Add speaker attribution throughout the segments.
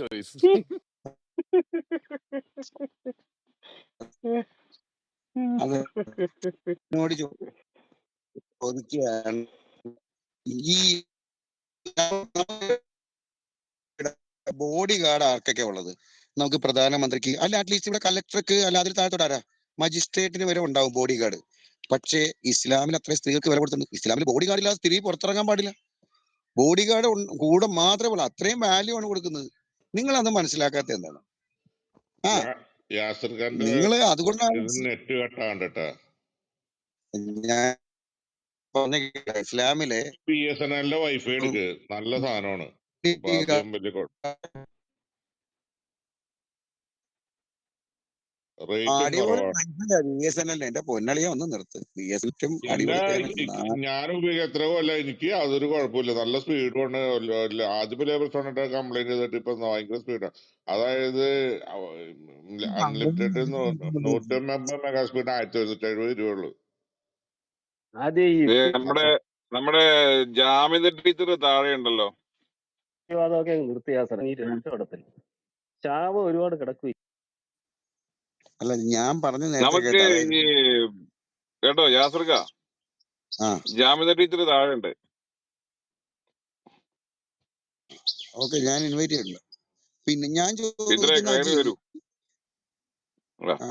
Speaker 1: Choice
Speaker 2: അത്. എന്നോട് ചോദിക്കുകയാണ്. ഈ ബോഡി ഗാർഡ് ആർക്കൊക്കെ ഉള്ളത്? നമുക്ക് പ്രധാനമന്ത്രിക്ക് അല്ല അറ്റ്ലീസ്റ്റ് ഇവിടെ കലക്ടർക്ക് അല്ല അതിൽ താഴത്തോട്ടാരാ മജിസ്ട്രേറ്റിന് വരെ ഉണ്ടാവും ബോഡി ഗാർഡ്. പക്ഷേ ഇസ്ലാമിൽ അത്രയും സ്ത്രീകൾക്ക് വില കൊടുത്തിട്ടുണ്ട്. ഇസ്ലാമിൽ ബോഡി ഗാർഡ് ഇല്ലാതെ സ്ത്രീ പുറത്തിറങ്ങാൻ പാടില്ല. ബോഡി ഗാർഡ് കൂടെ മാത്രമേ ഉള്ളൂ. അത്രയും വാല്യൂ ആണ് കൊടുക്കുന്നത്. നിങ്ങൾ അത് മനസ്സിലാക്കാത്ത എന്താണ്? ആ. നിങ്ങൾ അതുകൊണ്ടാണ് ഞാൻ പറഞ്ഞ ഇസ്ലാമിലെ
Speaker 3: നല്ല സാധനമാണ് അപ്പൊ ആദ്യം വലിയ റേറ്റും
Speaker 2: അടിപൊളി
Speaker 3: കുറവാണ്
Speaker 2: ബി എസ് എൻ എൽ എന്റെ പൊന്നളിയെ ഒന്ന് നിർത്ത്. ബി എസ് എല്ലും
Speaker 3: എന്റെ
Speaker 2: അടിപൊളിയാണ്
Speaker 3: ഞാൻ ഉപയോഗിക്കുക എത്ര കൊല്ല എനിക്ക് അതൊരു കുഴപ്പമില്ല. നല്ല സ്പീഡ് കൊണ്ട് ആദ്യം ലേബർ സ്റ്റോണിട്ട് കംപ്ലൈന്റ് ചെയ്തിട്ട് ഇപ്പൊ ഭയങ്കര സ്പീഡാണ് അതായത് അൺലിമിറ്റഡ് നൂറ്റമ്പത് മെഗാ സ്പീഡ് ആയിരത്തി ഒരുന്നൂറ്റി എഴുപത് രൂപയുള്ളൂ.
Speaker 4: ഈ
Speaker 5: നമ്മുടെ നമ്മുടെ ജാമിത ടീച്ചർ താഴെ ഉണ്ടല്ലോ.
Speaker 4: അങ്ങ് നിർത്തിയാ സാർ ഈ രക്ഷപ്പെടത്തില്ല ശാപം ഒരുപാട് കിടക്കും
Speaker 2: അല്ല ഞാൻ പറഞ്ഞു
Speaker 5: നമുക്ക്
Speaker 2: കേട്ടോ. അതായത്
Speaker 5: ഈ കേട്ടോ യാസർക്ക ജാമിത ടീച്ചർ താഴെ ഉണ്ട്
Speaker 2: ഓക്കെ ഞാൻ ഇൻവൈറ്റ് ചെയ്തിട്ടുണ്ട്. പിന്നെ ഞാൻ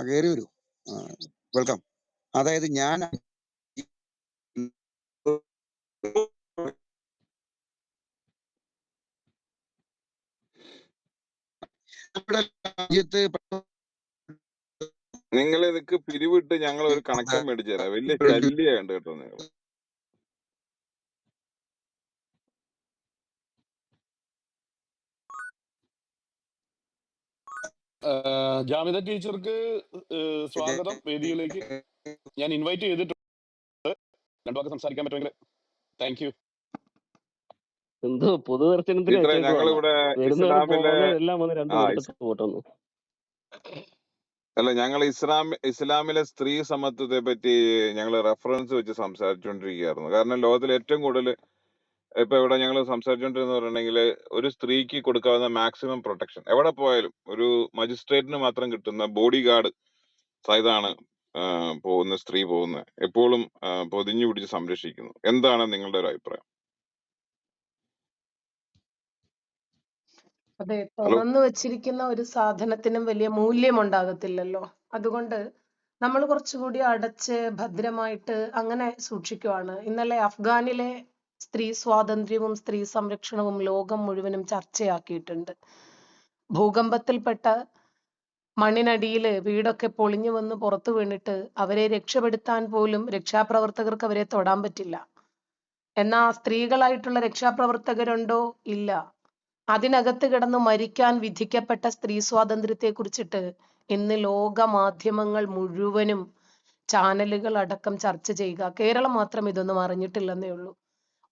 Speaker 5: കയറി വരൂ.
Speaker 2: വെൽക്കം. അതായത് ഞാൻ നമ്മുടെ രാജ്യത്ത്
Speaker 5: നിങ്ങൾ ഇതൊക്കെ പിരിവിട്ട് ഞങ്ങൾ ഒരു കണക്ഷൻ മേടിച്ചു തരാം. വലിയ ശല്യമുണ്ട് കേട്ടോ നിങ്ങൾ.
Speaker 1: ജാമിത ടീച്ചർക്ക് സ്വാഗതം. വേദിയിലേക്ക് ഞാൻ ഇൻവൈറ്റ് ചെയ്തിട്ടുണ്ട്. രണ്ടു വാക്ക് സംസാരിക്കാൻ പറ്റുമെങ്കിൽ താങ്ക് യു
Speaker 4: എന്തോ പൊതുദർശനത്തിന് എല്ലാം വന്ന് രണ്ടു എടുത്തിട്ട് പോട്ടെന്ന്
Speaker 5: അല്ല ഞങ്ങൾ ഇസ്ലാം ഇസ്ലാമിലെ സ്ത്രീ സമത്വത്തെ പറ്റി ഞങ്ങൾ റെഫറൻസ് വെച്ച് സംസാരിച്ചുകൊണ്ടിരിക്കുകയായിരുന്നു കാരണം ലോകത്തിൽ ഏറ്റവും കൂടുതൽ ഇപ്പൊ ഇവിടെ ഞങ്ങൾ സംസാരിച്ചുകൊണ്ടിരുന്ന പറഞ്ഞിട്ടുണ്ടെങ്കിൽ ഒരു സ്ത്രീക്ക് കൊടുക്കാവുന്ന മാക്സിമം പ്രൊട്ടക്ഷൻ എവിടെ പോയാലും ഒരു മജിസ്ട്രേറ്റിന് മാത്രം കിട്ടുന്ന ബോഡി ഗാർഡ് സൈതാണ് പോകുന്ന സ്ത്രീ പോകുന്നത് എപ്പോഴും പൊതിഞ്ഞു പിടിച്ച് സംരക്ഷിക്കുന്നു. എന്താണ് നിങ്ങളുടെ ഒരു അഭിപ്രായം?
Speaker 6: അതെ തുറന്നു വച്ചിരിക്കുന്ന ഒരു സാധനത്തിനും വലിയ മൂല്യം ഉണ്ടാകത്തില്ലല്ലോ അതുകൊണ്ട് നമ്മൾ കുറച്ചുകൂടി അടച്ച് ഭദ്രമായിട്ട് അങ്ങനെ സൂക്ഷിക്കുവാണ്. ഇന്നലെ അഫ്ഗാനിലെ സ്ത്രീ സ്വാതന്ത്ര്യവും സ്ത്രീ സംരക്ഷണവും ലോകം മുഴുവനും ചർച്ചയാക്കിയിട്ടുണ്ട്. ഭൂകമ്പത്തിൽപ്പെട്ട മണ്ണിനടിയിൽ വീടൊക്കെ പൊളിഞ്ഞു വന്ന് പുറത്തു വീണിട്ട് അവരെ രക്ഷപ്പെടുത്താൻ പോലും രക്ഷാപ്രവർത്തകർക്ക് അവരെ തൊടാൻ പറ്റില്ല. എന്നാ സ്ത്രീകളായിട്ടുള്ള രക്ഷാപ്രവർത്തകരുണ്ടോ? ഇല്ല. അതിനകത്ത് കിടന്ന് മരിക്കാൻ വിധിക്കപ്പെട്ട സ്ത്രീ സ്വാതന്ത്ര്യത്തെ കുറിച്ചിട്ട് ഇന്ന് ലോക മാധ്യമങ്ങൾ മുഴുവനും ചാനലുകൾ അടക്കം ചർച്ച ചെയ്യുക. കേരളം മാത്രം ഇതൊന്നും അറിഞ്ഞിട്ടില്ലെന്നേ ഉള്ളൂ.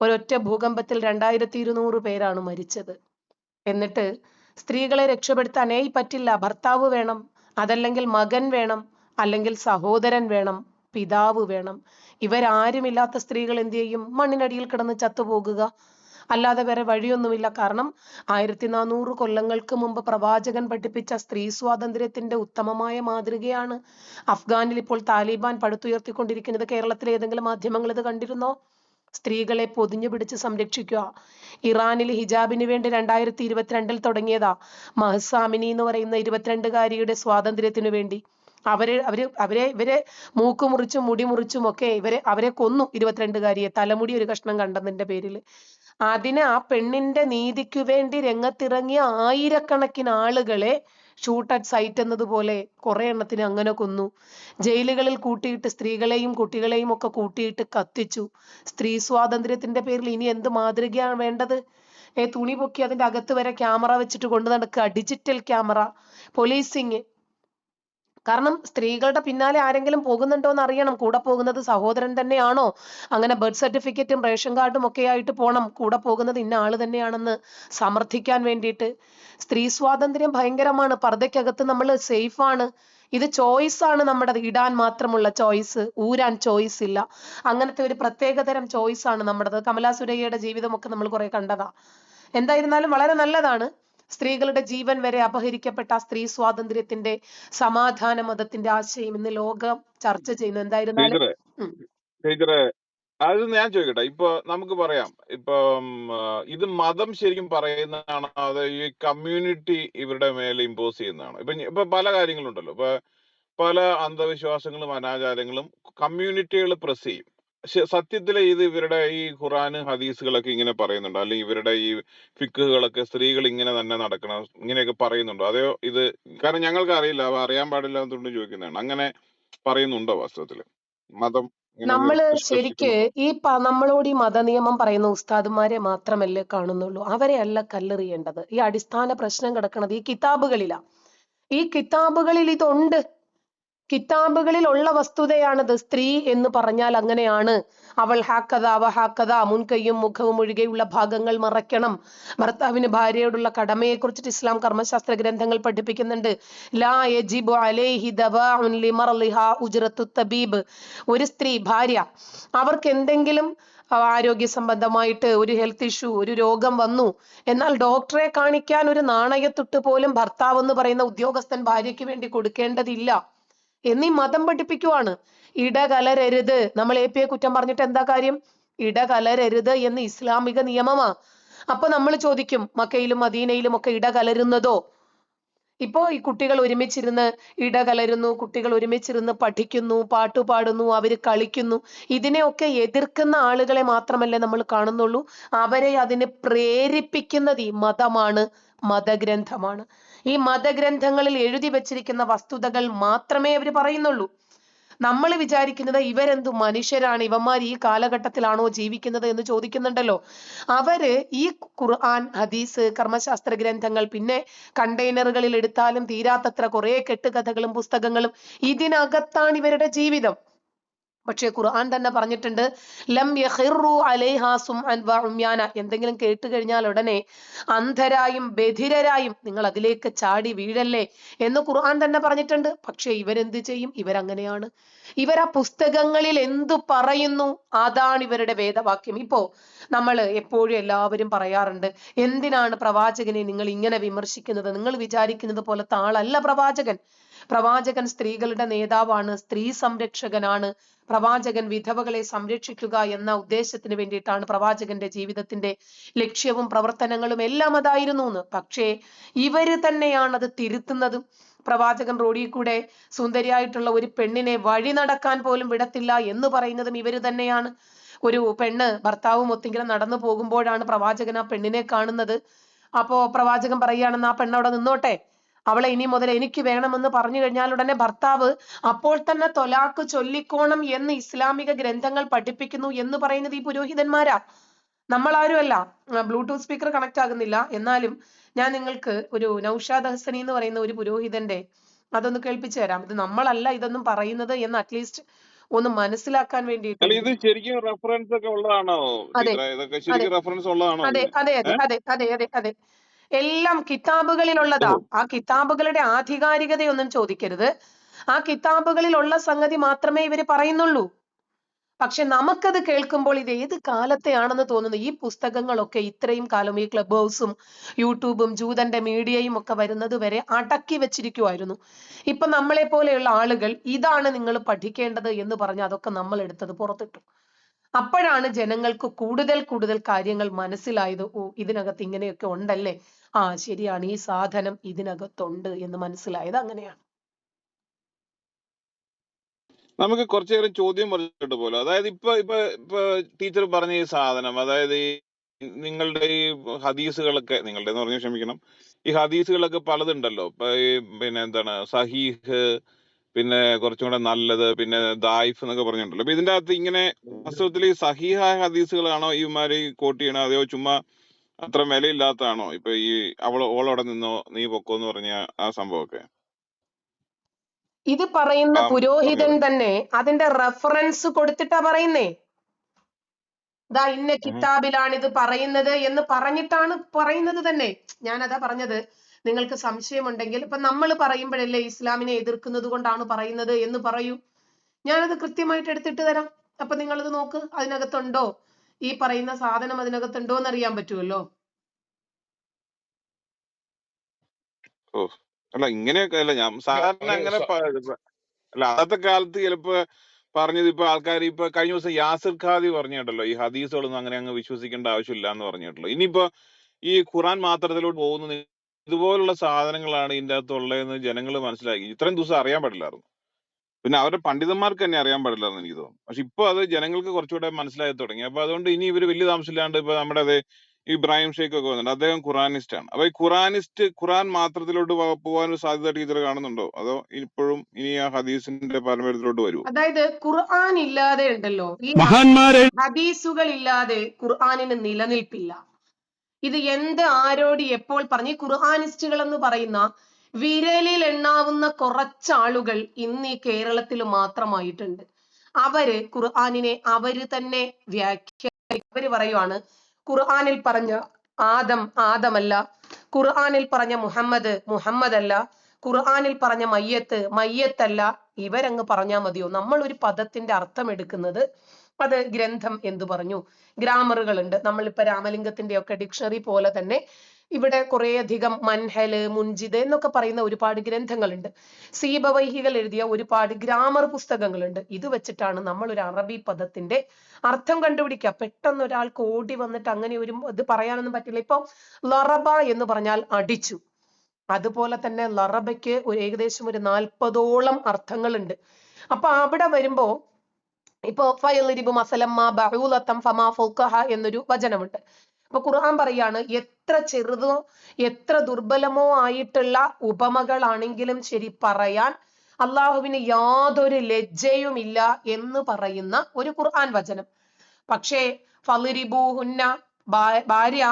Speaker 6: ഒരൊറ്റ ഭൂകമ്പത്തിൽ രണ്ടായിരത്തി ഇരുന്നൂറ് പേരാണ് മരിച്ചത്. എന്നിട്ട് സ്ത്രീകളെ രക്ഷപ്പെടുത്താൻ ഏയ് പറ്റില്ല ഭർത്താവ് വേണം അതല്ലെങ്കിൽ മകൻ വേണം അല്ലെങ്കിൽ സഹോദരൻ വേണം പിതാവ് വേണം. ഇവരാരുമില്ലാത്ത സ്ത്രീകൾ എന്ത് ചെയ്യും? മണ്ണിനടിയിൽ കിടന്ന് ചത്തുപോകുക. അല്ലാതെ വേറെ വഴിയൊന്നുമില്ല. കാരണം ആയിരത്തി നാനൂറ് കൊല്ലങ്ങൾക്ക് മുമ്പ് പ്രവാചകൻ പഠിപ്പിച്ച സ്ത്രീ സ്വാതന്ത്ര്യത്തിന്റെ ഉത്തമമായ മാതൃകയാണ് അഫ്ഗാനിൽ ഇപ്പോൾ താലിബാൻ പടുത്തുയർത്തിക്കൊണ്ടിരിക്കുന്നത്. കേരളത്തിലെ ഏതെങ്കിലും മാധ്യമങ്ങൾ ഇത് കണ്ടിരുന്നോ? സ്ത്രീകളെ പൊതിഞ്ഞു പിടിച്ച് സംരക്ഷിക്കുക. ഇറാനിൽ ഹിജാബിന് വേണ്ടി രണ്ടായിരത്തി ഇരുപത്തിരണ്ടിൽ തുടങ്ങിയതാ മഹസാമിനി എന്ന് പറയുന്ന ഇരുപത്തിരണ്ടുകാരിയുടെ സ്വാതന്ത്ര്യത്തിനു വേണ്ടി. അവരെ അവർ അവരെ ഇവരെ മൂക്ക് മുറിച്ചും മുടി മുറിച്ചും ഒക്കെ ഇവരെ അവരെ കൊന്നു ഇരുപത്തിരണ്ടുകാരിയെ. തലമുടി ഒരു കഷ്ണം കണ്ടതിന്റെ പേരിൽ അതിന് ആ പെണ്ണിന്റെ നീതിക്കു വേണ്ടി രംഗത്തിറങ്ങിയ ആയിരക്കണക്കിന് ആളുകളെ ഷൂട്ട് അറ്റ് സൈറ്റ് എന്നതുപോലെ കുറെ എണ്ണത്തിന് അങ്ങനെ കൊന്നു. ജയിലുകളിൽ കൂട്ടിയിട്ട് സ്ത്രീകളെയും കുട്ടികളെയും ഒക്കെ കൂട്ടിയിട്ട് കത്തിച്ചു. സ്ത്രീ സ്വാതന്ത്ര്യത്തിന്റെ പേരിൽ ഇനി എന്ത് മാതൃകയാണ് വേണ്ടത്? ഏ തുണി പൊക്കി അതിന്റെ അകത്ത് വരെ ക്യാമറ വെച്ചിട്ട് കൊണ്ടു നടക്കുക ഡിജിറ്റൽ ക്യാമറ. പോലീസിങ് കാരണം സ്ത്രീകളുടെ പിന്നാലെ ആരെങ്കിലും പോകുന്നുണ്ടോ എന്ന് അറിയണം കൂടെ പോകുന്നത് സഹോദരൻ തന്നെയാണോ? അങ്ങനെ ബർത്ത് സർട്ടിഫിക്കറ്റും റേഷൻ കാർഡും ഒക്കെ ആയിട്ട് പോണം. കൂടെ പോകുന്നത് ഇന്ന ആൾ തന്നെയാണെന്ന് സമർത്ഥിക്കാൻ വേണ്ടിയിട്ട്. സ്ത്രീ സ്വാതന്ത്ര്യം ഭയങ്കരമാണ്. പർദ്ദയ്ക്കകത്ത് നമ്മൾ സേഫാണ് ഇത് ചോയ്സ് ആണ് നമ്മുടെ ഇടാൻ മാത്രമുള്ള ചോയ്സ് ഊരാൻ ചോയ്സ് ഇല്ല. അങ്ങനത്തെ ഒരു പ്രത്യേകതരം ചോയ്സ് ആണ് നമ്മുടേത്. കമലാ സുരയ്യയുടെ ജീവിതമൊക്കെ നമ്മൾ കുറെ കണ്ടതാ. എന്തായിരുന്നാലും വളരെ നല്ലതാണ്. സ്ത്രീകളുടെ ജീവൻ വരെ അപഹരിക്കപ്പെട്ട സ്ത്രീ സ്വാതന്ത്ര്യത്തിന്റെ സമാധാന മതത്തിന്റെ ആശയം ഇന്ന് ലോകം ചർച്ച ചെയ്യുന്നു. എന്തായിരുന്നാലും.
Speaker 5: അത് ഞാൻ ചോദിക്കട്ടെ. ഇപ്പൊ നമുക്ക് പറയാം. ഇപ്പൊ ഇത് മതം ശരിക്കും പറയുന്നതാണ് അത് ഈ കമ്മ്യൂണിറ്റി ഇവരുടെ മേലെ ഇമ്പോസ് ചെയ്യുന്നതാണ്? ഇപ്പൊ ഇപ്പൊ പല കാര്യങ്ങളുണ്ടല്ലോ. ഇപ്പൊ പല അന്ധവിശ്വാസങ്ങളും അനാചാരങ്ങളും കമ്മ്യൂണിറ്റികൾ പ്രസ് ചെയ്യും. സത്യത്തിൽ ഇത് ഇവരുടെ ഈ ഖുറാന് ഹദീസുകളൊക്കെ ഇങ്ങനെ പറയുന്നുണ്ടോ. അല്ലെങ്കിൽ ഇവരുടെ ഈ ഫിക്കുകളൊക്കെ സ്ത്രീകൾ ഇങ്ങനെ തന്നെ നടക്കണം ഇങ്ങനെയൊക്കെ പറയുന്നുണ്ടോ. അതെയോ ഇത് കാരണം ഞങ്ങൾക്ക് അറിയില്ല അവ അറിയാൻ പാടില്ല എന്നുകൊണ്ട് ചോദിക്കുന്നതാണ്. അങ്ങനെ പറയുന്നുണ്ടോ വാസ്തവത്തിൽ? മതം നമ്മൾ
Speaker 6: ശരിക്ക് ഈ നമ്മളോട് ഈ മതനിയമം പറയുന്ന ഉസ്താദുമാരെ മാത്രമല്ലേ കാണുന്നുള്ളൂ. അവരെ അല്ല കല്ലെറിയേണ്ടത്. ഈ അടിസ്ഥാന പ്രശ്നം കിടക്കുന്നത് ഈ കിതാബുകളിലാ. ഈ കിതാബുകളിൽ ഇതുണ്ട്. കിതാബുകളിൽ ഉള്ള വസ്തുതയാണത് സ്ത്രീ എന്ന് പറഞ്ഞാൽ അങ്ങനെയാണ്. അവൾ ഹാക്കഥ അവ ഹാക്കഥ മുൻകൈയും മുഖവും ഒഴികെയുള്ള ഭാഗങ്ങൾ മറയ്ക്കണം. ഭർത്താവിന് ഭാര്യയോടുള്ള കടമയെ കുറിച്ചിട്ട് ഇസ്ലാം കർമ്മശാസ്ത്ര ഗ്രന്ഥങ്ങൾ പഠിപ്പിക്കുന്നുണ്ട്. ലാ യജിബു അലൈഹി ഉജ്റത്തു തബീബ്. ഒരു സ്ത്രീ ഭാര്യ അവർക്ക് എന്തെങ്കിലും ആരോഗ്യ സംബന്ധമായിട്ട് ഒരു ഹെൽത്ത് ഇഷ്യൂ ഒരു രോഗം വന്നു. എന്നാൽ ഡോക്ടറെ കാണിക്കാൻ ഒരു നാണയത്തുട്ട് പോലും ഭർത്താവ് എന്ന് പറയുന്ന ഉദ്യോഗസ്ഥൻ ഭാര്യയ്ക്ക് വേണ്ടി കൊടുക്കേണ്ടതില്ല. എന്നീ മതം പഠിപ്പിക്കുവാണ്. ഇടകലരരുത്. നമ്മൾ എ പിയെ കുറ്റം പറഞ്ഞിട്ട് എന്താ കാര്യം? ഇടകലരരുത് എന്ന് ഇസ്ലാമിക നിയമമാ. അപ്പൊ നമ്മൾ ചോദിക്കും മക്കയിലും മദീനയിലും ഒക്കെ ഇടകലരുന്നതോ? ഇപ്പോ ഈ കുട്ടികൾ ഒരുമിച്ചിരുന്ന് ഇടകലരുന്നു കുട്ടികൾ ഒരുമിച്ചിരുന്ന് പഠിക്കുന്നു പാട്ടുപാടുന്നു അവർ കളിക്കുന്നു. ഇതിനെയൊക്കെ എതിർക്കുന്ന ആളുകളെ മാത്രമല്ലേ നമ്മൾ കാണുന്നുള്ളൂ. അവരെ അതിനെ പ്രേരിപ്പിക്കുന്നത് ഈ മതമാണ് മതഗ്രന്ഥമാണ്. ഈ മതഗ്രന്ഥങ്ങളിൽ എഴുതി വച്ചിരിക്കുന്ന വസ്തുതകൾ മാത്രമേ അവർ പറയുന്നുള്ളൂ. നമ്മൾ വിചാരിക്കുന്നത് ഇവരെന്തു മനുഷ്യരാണ് ഇവന്മാർ ഈ കാലഘട്ടത്തിലാണോ ജീവിക്കുന്നത് എന്ന് ചോദിക്കുന്നുണ്ടല്ലോ. അവർ ഈ ഖുർആൻ ഹദീസ് കർമ്മശാസ്ത്ര ഗ്രന്ഥങ്ങൾ പിന്നെ കണ്ടെയ്നറുകളിൽ എടുത്താലും തീരാത്തത്ര കുറെ കെട്ടുകഥകളും പുസ്തകങ്ങളും ഇതിനകത്താണ് ഇവരുടെ ജീവിതം. പക്ഷേ ഖുർആൻ തന്നെ പറഞ്ഞിട്ടുണ്ട് ലം ഉമ്യാന. എന്തെങ്കിലും കേട്ട് കഴിഞ്ഞാൽ ഉടനെ അന്ധരായും ബധിരരായും നിങ്ങൾ അതിലേക്ക് ചാടി വീഴല്ലേ എന്ന് ഖുർആൻ തന്നെ പറഞ്ഞിട്ടുണ്ട്. പക്ഷേ ഇവരെന്ത് ചെയ്യും? ഇവരങ്ങനെയാണ്. ഇവർ ആ പുസ്തകങ്ങളിൽ എന്തു പറയുന്നു? അതാണ് ഇവരുടെ വേദവാക്യം. ഇപ്പോ നമ്മൾ എപ്പോഴും എല്ലാവരും പറയാറുണ്ട് എന്തിനാണ് പ്രവാചകനെ നിങ്ങൾ ഇങ്ങനെ വിമർശിക്കുന്നത്? നിങ്ങൾ വിചാരിക്കുന്നത് പോലത്തെ ആളല്ല പ്രവാചകൻ. പ്രവാചകൻ സ്ത്രീകളുടെ നേതാവാണ് സ്ത്രീ സംരക്ഷകനാണ്. പ്രവാചകൻ വിധവകളെ സംരക്ഷിക്കുക എന്ന ഉദ്ദേശത്തിന് വേണ്ടിയിട്ടാണ് പ്രവാചകന്റെ ജീവിതത്തിന്റെ ലക്ഷ്യവും പ്രവർത്തനങ്ങളും എല്ലാം അതായിരുന്നു എന്ന് പക്ഷേ ഇവർ തന്നെയാണ് അത് തിരുത്തുന്നതും. പ്രവാചകൻ റോഡിൽ കൂടെ സുന്ദരിയായിട്ടുള്ള ഒരു പെണ്ണിനെ വഴി നടക്കാൻ പോലും വിടത്തില്ല എന്ന് പറയുന്നതും ഇവർ തന്നെയാണ്. ഒരു പെണ്ണ് ഭർത്താവും ഒത്തിങ്ങനെ നടന്നു പോകുമ്പോഴാണ് പ്രവാചകൻ ആ പെണ്ണിനെ കാണുന്നത്. അപ്പോ പ്രവാചകൻ പറയുകയാണെന്ന് ആ പെണ്ണ് അവിടെ നിന്നോട്ടെ? അവളെ ഇനി മുതൽ എനിക്ക് വേണമെന്ന് പറഞ്ഞു കഴിഞ്ഞാൽ ഉടനെ ഭർത്താവ് അപ്പോൾ തന്നെ തൊലാക്ക് ചൊല്ലിക്കോണം എന്ന് ഇസ്ലാമിക ഗ്രന്ഥങ്ങൾ പഠിപ്പിക്കുന്നു എന്ന് പറയുന്നത് ഈ പുരോഹിതന്മാരാ. നമ്മൾ ആരുമല്ല ബ്ലൂടൂത്ത് സ്പീക്കർ കണക്ട് ആകുന്നില്ല. എന്നാലും ഞാൻ നിങ്ങൾക്ക് ഒരു നൌഷാദ് ഹസനി എന്ന് പറയുന്ന ഒരു പുരോഹിതന്റെ അതൊന്ന് കേൾപ്പിച്ചു തരാം. ഇത് നമ്മളല്ല ഇതൊന്നും പറയുന്നത് എന്ന് അറ്റ്ലീസ്റ്റ് ഒന്ന് മനസ്സിലാക്കാൻ വേണ്ടിയിട്ട്.
Speaker 5: ഇത് ശരിക്കും റെഫറൻസ് ഒക്കെ ഉള്ളതാണോ
Speaker 6: അതെ. അതെ. അതെ അതെ അതെ അതെ. എല്ലാം കിതാബുകളിലുള്ളതാ. ആ കിതാബുകളുടെ ആധികാരികതയൊന്നും ചോദിക്കരുത്. ആ കിതാബുകളിലുള്ള സംഗതി മാത്രമേ ഇവർ പറയുന്നുള്ളൂ. പക്ഷെ നമുക്കത് കേൾക്കുമ്പോൾ ഇത് ഏത് കാലത്തെയാണെന്ന് തോന്നുന്നു? ഈ പുസ്തകങ്ങളൊക്കെ ഇത്രയും കാലം ഈ ക്ലബ് ഹൗസും യൂട്യൂബും ജൂതന്റെ മീഡിയയും ഒക്കെ വരുന്നത് വരെ അടക്കി വെച്ചിരിക്കുമായിരുന്നു ഇപ്പൊ നമ്മളെ പോലെയുള്ള ആളുകൾ ഇതാണ് നിങ്ങൾ പഠിക്കേണ്ടത് എന്ന് പറഞ്ഞ് അതൊക്കെ നമ്മൾ എടുത്തത് പുറത്തിട്ടു. അപ്പോഴാണ് ജനങ്ങൾക്ക് കൂടുതൽ കൂടുതൽ കാര്യങ്ങൾ മനസ്സിലായത്. ഓ ഇതിനകത്ത് ഇങ്ങനെയൊക്കെ ഉണ്ടല്ലേ? ആ ശരിയാണ്. ഈ സാധനം ഇതിനകത്തുണ്ട് എന്ന് മനസ്സിലായത് അങ്ങനെയാണ്.
Speaker 5: നമുക്ക് കുറച്ചു നേരം ചോദ്യം പറഞ്ഞിട്ട് പോലും. അതായത് ഇപ്പൊ ഇപ്പൊ ഇപ്പൊ ടീച്ചർ പറഞ്ഞ ഈ സാധനം അതായത് ഈ നിങ്ങളുടെ ഈ ഹദീസുകളൊക്കെ നിങ്ങളുടെ എന്ന് പറഞ്ഞാൽ ക്ഷമിക്കണം. ഈ ഹദീസുകളൊക്കെ പലതുണ്ടല്ലോ. പിന്നെ എന്താണ് സഹീഹ് പിന്നെ കുറച്ചും കൂടെ നല്ലത് പിന്നെ ദായിഫ് എന്നൊക്കെ പറഞ്ഞിട്ടുണ്ടല്ലോ. അപ്പൊ ഇതിന്റെ അകത്ത് ഇങ്ങനെ വാസ്തവത്തിൽ ഈ സഹീഹായ ഹദീസുകളാണോ ഇവന്മാര് കോട്ട് ചെയ്യണോ അതെയോ ചുമ്മാ അത്ര വിലയില്ലാത്തതാണോ? ഇപ്പൊ ഈ അവൾ ഓളവിടെ നിന്നോ നീ പൊക്കോ എന്ന് പറഞ്ഞ ആ സംഭവമൊക്കെ?
Speaker 6: ഇത് പറയുന്ന പുരോഹിതൻ തന്നെ അതിന്റെ റെഫറൻസ് കൊടുത്തിട്ടാ പറയുന്നേ. ദാ ഇന്ന. കിതാബിലാണ് ഇത് പറയുന്നത് എന്ന് പറഞ്ഞിട്ടാണ് പറയുന്നത് തന്നെ. ഞാൻ അതാ പറഞ്ഞത്. നിങ്ങൾക്ക് സംശയമുണ്ടെങ്കിൽ ഇപ്പൊ നമ്മൾ പറയുമ്പോഴല്ലേ ഇസ്ലാമിനെ എതിർക്കുന്നത് കൊണ്ടാണ് പറയുന്നത് എന്ന് പറയൂ. ഞാനത് കൃത്യമായിട്ട് എടുത്തിട്ട് തരാം. അപ്പൊ നിങ്ങളത് നോക്ക്. അതിനകത്തുണ്ടോ? ഈ പറയുന്ന സാധനം അതിനകത്തുണ്ടോ എന്ന് അറിയാൻ പറ്റുമല്ലോ.
Speaker 5: ഓ അല്ല ഇങ്ങനെയൊക്കെ അല്ല ഞാൻ സാധാരണ അങ്ങനെ അല്ല അന്നത്തെ കാലത്ത് ചിലപ്പോ പറഞ്ഞത് ഇപ്പൊ ആൾക്കാർ ഇപ്പൊ കഴിഞ്ഞ ദിവസം യാസിർ ഖാദി പറഞ്ഞിട്ടല്ലോ ഈ ഹദീസുകളൊന്നും അങ്ങനെ അങ്ങ് വിശ്വസിക്കേണ്ട ആവശ്യമില്ല എന്ന് പറഞ്ഞിട്ടുള്ളൂ ഇനിയിപ്പോ ഈ ഖുറാൻ മാത്രത്തിലോട്ട് പോകുന്ന ഇതുപോലുള്ള സാധനങ്ങളാണ് ഇതിന്റെ അകത്ത് ഉള്ളതെന്ന് ജനങ്ങൾ മനസ്സിലാക്കി. ഇത്രയും ദിവസം അറിയാൻ പാടില്ലായിരുന്നു പിന്നെ അവരുടെ പണ്ഡിതന്മാർക്ക് തന്നെ അറിയാൻ പാടില്ലായിരുന്നു എനിക്ക് തോന്നുന്നു. പക്ഷെ ഇപ്പൊ അത് ജനങ്ങൾക്ക് കുറച്ചുകൂടെ മനസ്സിലായി തുടങ്ങി. അപ്പൊ അതുകൊണ്ട് ഇനി ഇവർ വലിയ താമസമില്ലാണ്ട് ഇപ്പൊ നമ്മുടെ അതെ ഇബ്രാഹിം ഷെയ്ഖ് ഒക്കെ വന്നിട്ടുണ്ട്. അദ്ദേഹം ഖുറാനിസ്റ്റ് ആണ് അപ്പൊ ഈ ഖുറാനിസ്റ്റ് ഖുറാൻ മാത്രത്തിലോട്ട് പോകാൻ ഒരു സാധ്യത ടീച്ചർ കാണുന്നുണ്ടോ? അതോ ഇപ്പോഴും ഇനി ആ ഹദീസിന്റെ പാരമ്പര്യത്തിലോട്ട് വരുമോ
Speaker 6: അതായത് ഖുർആൻ ഇല്ലാതെ ഉണ്ടല്ലോ. ഈ
Speaker 7: മഹാന്മാരെ
Speaker 6: ഹദീസുകൾ ഇല്ലാതെ ഖുർആാനിന് നിലനിൽപ്പില്ല. ഇത് എന്ത് ആരോട് എപ്പോൾ പറഞ്ഞ്? ഈ ഖുർആനിസ്റ്റുകൾ എന്ന് പറയുന്ന വിരലിൽ എണ്ണാവുന്ന കുറച്ചാളുകൾ ഇന്ന് ഈ കേരളത്തിൽ മാത്രമായിട്ടുണ്ട്. അവർ ഖുർആനിനെ അവർ തന്നെ വ്യാഖ്യ അവർ പറയുവാണ് ഖുർആനിൽ പറഞ്ഞ ആദം ആദമല്ല ഖുർആനിൽ പറഞ്ഞ മുഹമ്മദ് മുഹമ്മദ് അല്ല ഖുർആനിൽ പറഞ്ഞ മയ്യത്ത് മയ്യത്തല്ല. ഇവരങ്ങ് പറഞ്ഞാ മതിയോ? നമ്മൾ ഒരു പദത്തിന്റെ അർത്ഥം എടുക്കുന്നത് അത് ഗ്രന്ഥം എന്തു പറഞ്ഞു. ഗ്രാമറുകൾ ഉണ്ട്. നമ്മളിപ്പോ രാമലിംഗത്തിന്റെ ഒക്കെ ഡിക്ഷണറി പോലെ തന്നെ ഇവിടെ കുറെ അധികം മൻഹൽ മുൻജിദ് എന്നൊക്കെ പറയുന്ന ഒരുപാട് ഗ്രന്ഥങ്ങളുണ്ട്. സീബവൈഹികൾ എഴുതിയ ഒരുപാട് ഗ്രാമർ പുസ്തകങ്ങളുണ്ട്. ഇത് വെച്ചിട്ടാണ് നമ്മൾ ഒരു അറബി പദത്തിന്റെ അർത്ഥം കണ്ടുപിടിക്കുക. പെട്ടെന്ന് ഒരാൾക്ക് ഓടി വന്നിട്ട് അങ്ങനെ ഒരു ഇത് പറയാനൊന്നും പറ്റില്ല. ഇപ്പൊ ലറബ എന്ന് പറഞ്ഞാൽ അടിച്ചു. അതുപോലെ തന്നെ ലറബയ്ക്ക് ഒരു ഏകദേശം ഒരു നാൽപ്പതോളം അർത്ഥങ്ങളുണ്ട്. അപ്പൊ അവിടെ വരുമ്പോ ഇപ്പൊ ഫയലിരിബു മസലമ്മ ബഹൂലത്തം ഫമാ ഫൗക്കഹ എന്നൊരു വചനമുണ്ട്. അപ്പൊ ഖുർആൻ പറയാണ് എത്ര ചെറുതോ എത്ര ദുർബലമോ ആയിട്ടുള്ള ഉപമകളാണെങ്കിലും ശരി പറയാൻ അള്ളാഹുവിന് യാതൊരു ലജ്ജയുമില്ല എന്ന് പറയുന്ന ഒരു ഖുർആൻ വചനം. പക്ഷേ ഫലിരിബൂഹുന്ന ഹുന്ന ഭാര്യ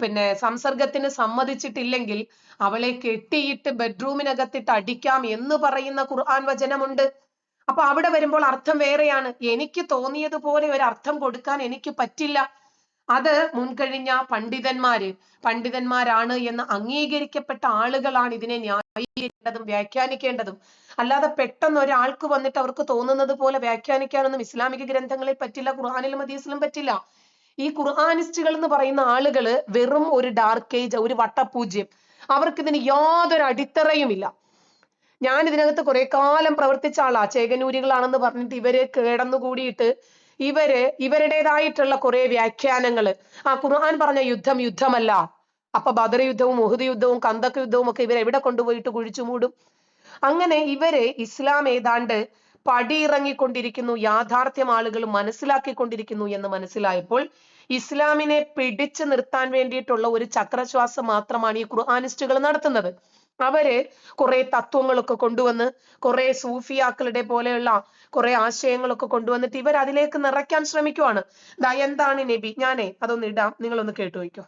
Speaker 6: പിന്നെ സംസർഗത്തിന് സമ്മതിച്ചിട്ടില്ലെങ്കിൽ അവളെ കെട്ടിയിട്ട് ബെഡ്റൂമിനകത്തിട്ട് അടിക്കാം എന്ന് പറയുന്ന ഖുർആൻ വചനമുണ്ട്. അപ്പൊ അവിടെ വരുമ്പോൾ അർത്ഥം വേറെയാണ്. എനിക്ക് തോന്നിയതുപോലെ ഒരു അർത്ഥം കൊടുക്കാൻ എനിക്ക് പറ്റില്ല. അത് മുൻകഴിഞ്ഞ പണ്ഡിതന്മാര് പണ്ഡിതന്മാരാണ് എന്ന് അംഗീകരിക്കപ്പെട്ട ആളുകളാണ് ഇതിനെ ന്യായീകരിക്കേണ്ടതും വ്യാഖ്യാനിക്കേണ്ടതും. അല്ലാതെ പെട്ടെന്ന് ഒരാൾക്ക് വന്നിട്ട് അവർക്ക് തോന്നുന്നത് പോലെ വ്യാഖ്യാനിക്കാനൊന്നും ഇസ്ലാമിക ഗ്രന്ഥങ്ങളിൽ പറ്റില്ല ഖുർആാനിലും മദീസിലും പറ്റില്ല. ഈ ഖുർആാനിസ്റ്റുകൾ എന്ന് പറയുന്ന ആളുകൾ വെറും ഒരു ഡാർക്ക് ഏജ് ഒരു വട്ടപൂജ്യം. അവർക്ക് ഇതിന് യാതൊരു അടിത്തറയുമില്ല. ഞാൻ ഇതിനകത്ത് കുറെ കാലം പ്രവർത്തിച്ച ആളാ. ചേകനൂരികളാണെന്ന് പറഞ്ഞിട്ട് ഇവർ കിടന്നുകൂടിയിട്ട് ഇവർ ഇവരുടേതായിട്ടുള്ള കുറെ വ്യാഖ്യാനങ്ങൾ. ആ ഖുർആൻ പറഞ്ഞ യുദ്ധം യുദ്ധമല്ല. അപ്പൊ ബദർ യുദ്ധവും ഉഹുദ് യുദ്ധവും കന്തക്ക് യുദ്ധവും ഒക്കെ ഇവർ എവിടെ കൊണ്ടുപോയിട്ട് കുഴിച്ചു മൂടും? അങ്ങനെ ഇവർ ഇസ്ലാം ഏതാണ്ട് പടിയിറങ്ങിക്കൊണ്ടിരിക്കുന്നു യാഥാർത്ഥ്യം ആളുകൾ മനസ്സിലാക്കിക്കൊണ്ടിരിക്കുന്നു എന്ന് മനസ്സിലായപ്പോൾ ഇസ്ലാമിനെ പിടിച്ചു നിർത്താൻ വേണ്ടിയിട്ടുള്ള ഒരു ചക്രശ്വാസം മാത്രമാണ് ഈ ഖുർആാനിസ്റ്റുകൾ നടത്തുന്നത്. അവർ കുറെ തത്വങ്ങളൊക്കെ കൊണ്ടുവന്ന് കുറെ സൂഫിയാക്കളുടെ പോലെയുള്ള കുറെ ആശയങ്ങളൊക്കെ കൊണ്ടുവന്നിട്ട് ഇവർ അതിലേക്ക് നിറയ്ക്കാൻ ശ്രമിക്കുവാണ്. ദാ എന്താണ് നബി? ഞാനെ അതൊന്ന് ഇടാം. നിങ്ങളൊന്ന് കേട്ടു വയ്ക്കോ